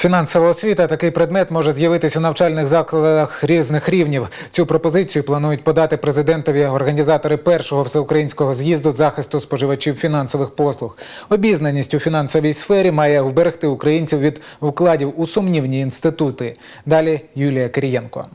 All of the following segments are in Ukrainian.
Фінансова освіта такий предмет може з'явитись у навчальних закладах різних рівнів. Цю пропозицію планують подати президентові організатори першого всеукраїнського з'їзду захисту споживачів фінансових послуг. Обізнаність у фінансовій сфері має вберегти українців від вкладів у сумнівні інститути. Далі Юлія Кирієнко.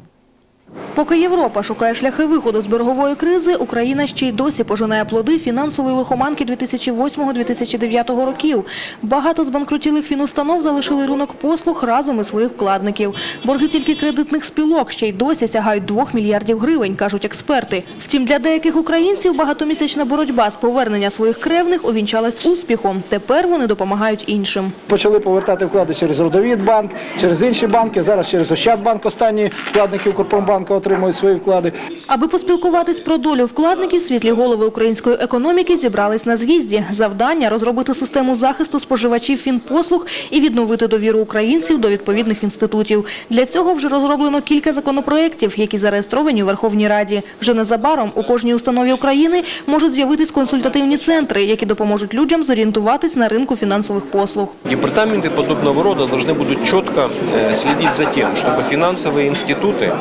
Поки Європа шукає шляхи виходу з боргової кризи, Україна ще й досі пожинає плоди фінансової лихоманки 2008-2009 років. Багато збанкрутілих фінустанов залишили ринок послуг разом із своїх вкладників. Борги тільки кредитних спілок ще й досі сягають 2 мільярдів гривень, кажуть експерти. Втім, для деяких українців багатомісячна боротьба з повернення своїх кревних увінчалась успіхом. Тепер вони допомагають іншим. Почали повертати вклади через Родовідбанк, через інші банки. Зараз через Ощадбанк останні вкладники Укрпромбанку отримують свої вклади. Аби поспілкуватись про долю вкладників, світлі голови української економіки зібрались на з'їзді. Завдання – розробити систему захисту споживачів фінпослуг і відновити довіру українців до відповідних інститутів. Для цього вже розроблено кілька законопроєктів, які зареєстровані у Верховній Раді. Вже незабаром у кожній установі України можуть з'явитись консультативні центри, які допоможуть людям зорієнтуватись на ринку фінансових послуг. Департаменты подобного рода должны будут четко э, следить за тем, чтобы финансовые институты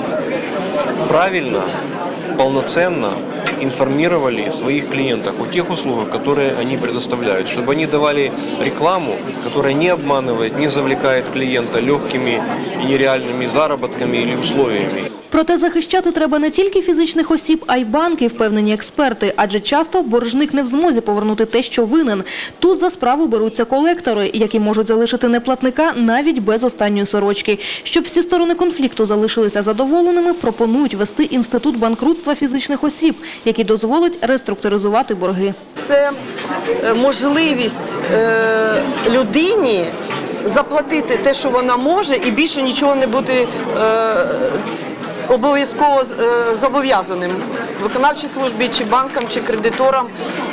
правильно, полноценно информировали своих клиентов о тех услугах, которые они предоставляют, чтобы они давали рекламу, которая не обманывает, не завлекает клиента легкими и нереальными заработками или условиями. Проте захищати треба не тільки фізичних осіб, а й банки, впевнені експерти. Адже часто боржник не в змозі повернути те, що винен. Тут за справу беруться колектори, які можуть залишити неплатника навіть без останньої сорочки. Щоб всі сторони конфлікту залишилися задоволеними, пропонують вести інститут банкрутства фізичних осіб, який дозволить реструктуризувати борги. це е, можливість е, людині заплатити те, що вона може, і більше нічого не бути е, обов'язково е, зобов'язаним виконавчій службі, чи банкам, чи кредиторам,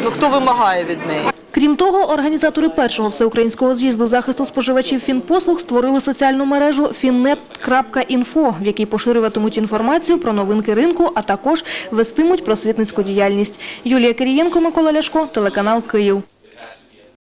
ну хто вимагає від неї. Крім того, організатори першого всеукраїнського з'їзду захисту споживачів фінпослуг створили соціальну мережу finnet.info, в якій поширюватимуть інформацію про новинки ринку, а також вестимуть просвітницьку діяльність. Юлія Кирієнко, Микола Ляшко, телеканал Київ.